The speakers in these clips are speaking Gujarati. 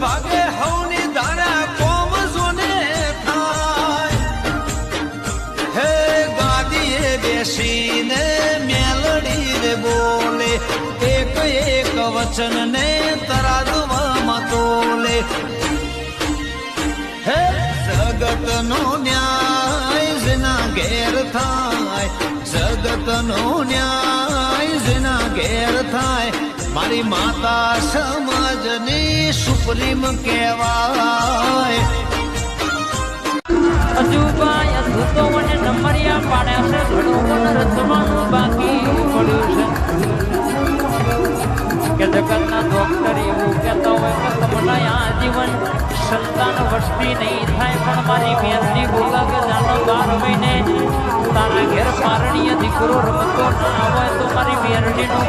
ભાગે હવની દાણા કોમ જોને થાય હે ગાદીએ બેસીને મેલડી રે બોલે, એક એક વચન ને તરાદવામાં હે જગત નો ન્યાય જેના ઘેર થાય જગત નો ન્યાય જેના ઘેર થાય. મારી માતા સમાજની સુપ્રીમ કહેવાય. અજુબાઈ અદ્ભુતો અને પાડ્યા કે જગતના ડોક્ટર એવું કહેતા હોય કે તમને આ સંતાન વસ્તી નહીં થાય, પણ મારી બેનની બોલા કે જાનો બાર તારા ઘેર પારણીય દીકરો રમતો ના હોય, તો મારી બેરડીનું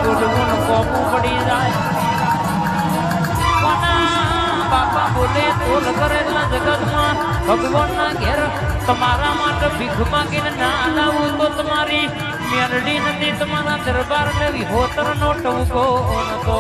ભગવાનના ઘેર તમારા માટે ભીખ માંગીને ના લાવું તો તમારી મેરડી નથી તમારા દરબાર ને વિહોતર નો ટવકો તો